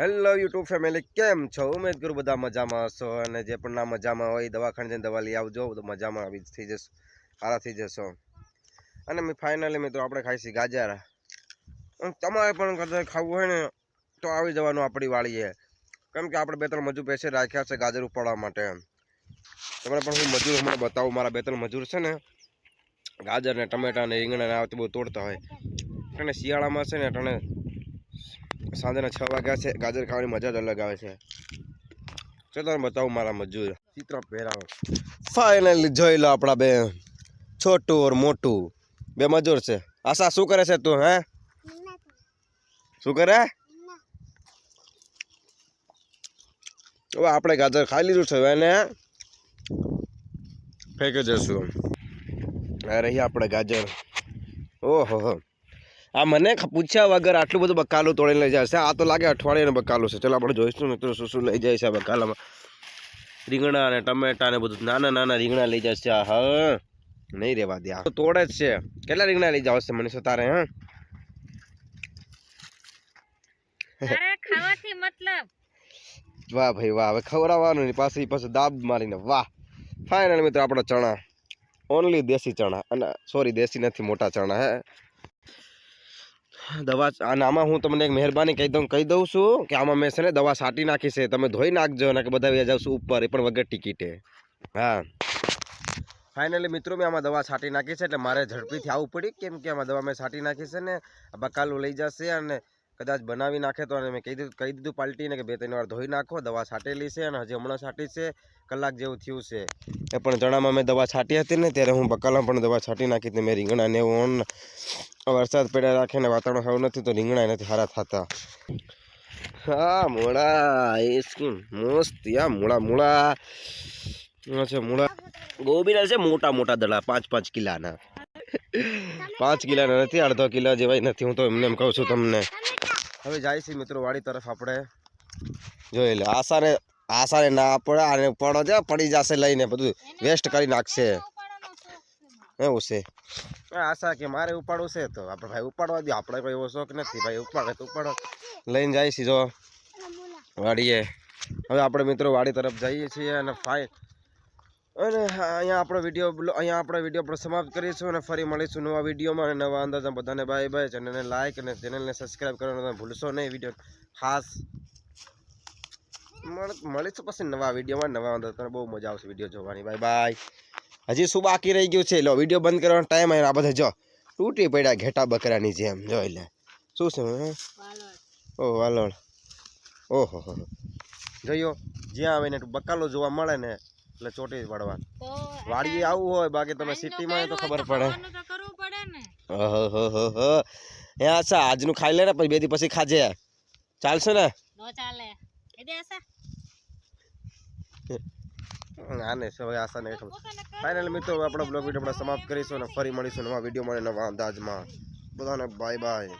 Hello YouTube family કેમ છો? ઉમેદ કરું બધા મજામાં હશો અને જે પણ ના મજામાં હોય દવાખાને જઈને દવા લઈ આવજો. તો મજામાં આવી થઈ જશો, સારા થઈ જશો. અને મેં ફાઇનલી મિત્રો આપણે ખાઈશી ગાજર. તમારે પણ કદાચ ખાવું હોય ને તો આવી જવાનું આપણી વાળીએ. કેમ કે આપણે બે ત્રણ મજૂર પૈસે રાખ્યા છે ગાજર ઉપાડવા માટે. તમને પણ હું મજૂર હમણાં બતાવું, મારા બે ત્રણ મજૂર છે ને, ગાજર ને ટમેટા ને રીંગણા ને આ બધું બહુ તોડતા હોય. અને શિયાળામાં છે ને અટાણે સાંજના છ વાગ્યા છે. ગાજર ખાવાની મજા જ અલગ આવે છે. ચલો તમને બતાવું મારા મજૂર. ચિત્ર પહેરાવો. ફાઇનલી જોઈ લો આપણા બે. છોટું ઓર મોટું. બે મજૂર છે. આશા, શું કરે છે તું, હે? શું કરે? હવે આપણે ગાજર ખાઈ લીધું છે એને ફેંકી જશું આ રહી આપણે ગાજર. ઓહો, હો. આ મને પૂછ્યા વગર આટલું બધું બકાલું તોડીને લઈ જાય છે. આ તો લાગે અઠવાડિયાનું બકાલું છે. ચલો આપણે જોઈશું મિત્રો શું શું લઈ જાય છે આ બકાલામાં. રીંગણા અને ટમેટા ને બધું. નાના નાના રીંગણા લઈ જશે હા નહીં રેવા દે આ. તોડે જ છે. કેટલા રીંગણા લઈ જાવ છે મનીષા તારે હા? ખાવાથી મતલબ. વાહ ભાઈ વાહ. હવે ખવડાવવાનું ને પાછી પાછું દાબ મારીને. વાહ. ફાઇનલ મિત્રો આપણા ચણા. ઓનલી દેશી ચણા. અને સોરી દેશી નથી મોટા ચણા હે? દવા અને આમાં હું તમને એક મહેરબાની કહી દઉં કહી દઉં છું કે આમાં મેં છે ને દવા છાંટી નાખી છે, તમે ધોઈ નાખજો ને કે બધા વ્યા જાવશું ઉપર, એ પણ વગર ટિકિટે. હા. ફાઇનલી મિત્રો મેં આમાં દવા છાંટી નાખી છે, એટલે મારે ઝડપીથી આવવું પડી કેમ કે આમાં દવા મેં છાંટી નાખી છે ને બકાલું લઈ જશે અને કદાચ બનાવી નાખે તો અને મેં કહી દીધું કહી દીધું પાલટીને કે બે ત્રણ વાર ધોઈ નાખો દવા છાંટેલી છે અને હજી હમણાં છાંટી છે કલાક જેવું થયું છે. એ પણ ચણામાં મેં દવા છાંટી હતી ને ત્યારે હું બકાલામાં પણ દવા છાંટી નાખી હતી. મેં રીંગણાને એવું ઓન વરસાદ પડ્યા રાખે ને વાતાવરણ સારું નથી તો રીંગણા નથી સારા થતા. હા મૂળા આઈસ્ક્રીમ મસ્ત યા મૂળા મૂળા. છે મૂળા. ગોબીના છે મોટા મોટા દડા પાંચ પાંચ કિલાના. પાંચ કિલાના નથી અડધો કિલા જેવાય નથી હું તો એમને એમ કહું છું તમને. હવે જાય છે મિત્રો વાડી તરફ આપણે. જોઈ લે આશાને આશાને ના પડે આને પડો છે પડી જશે લઈને બધું વેસ્ટ કરી નાખશે. એવું છે. આશા કે મારે ઉપાડવું છે તો આપણે ભાઈ ઉપાડવા દો આપણે કોઈ એવો શોખ નથી ભાઈ ઉપાડે તો ઉપાડો. લઈને જાય છે જો વાડીએ. હવે આપણે મિત્રો વાડી તરફ જઈએ છીએ અને ફાઇન અને અહીંયા આપણો વીડિયો અહીંયા આપણે વીડિયો આપણે સમાપ્ત કરીશું અને ફરી મળીશું નવા વિડીયોમાં અને નવા અંદાજમાં બધાને બાય બાય ચેનલને લાઇક અને ચેનલને સબસ્ક્રાઈબ કરવાનું તમે ભૂલશો નહીં. વીડિયો ખાસ મળ- મળીશું પછી નવા વિડીયોમાં નવા અંદાજ તમને બહુ મજા આવશે વીડિયો જોવાની. બાય બાય હજી શું બાકી રહી ગયું છે? લો વીડિયો બંધ કરવાનો ટાઈમ આવ્યો આ બધા જો તૂટી પડ્યા ઘેટા બકરાની જેમ. જો એટલે શું છે? ઓ વાલોળ. ઓહો હો હો. જોયો? જ્યાં આવે ને બકાલો જોવા મળે ને એટલે ચોટી જ પડવાનું વાડીએ આવવું હોય બાકી તમે સિટીમાં તો ખબર પડે. હે અચ્છા આજનું ખાઈ લે ને પછી બે દી પછી ખાજે. ચાલશે ને? નો આશા. આને હવે આશા ને ફાઇનલ મિત્રો આપણો બ્લોગ વીડિયો આપણે સમાપ્ત કરીશું અને ફરી મળીશું નવા વીડિયો મળે નવા અંદાજમાં. બધાને બાય બાય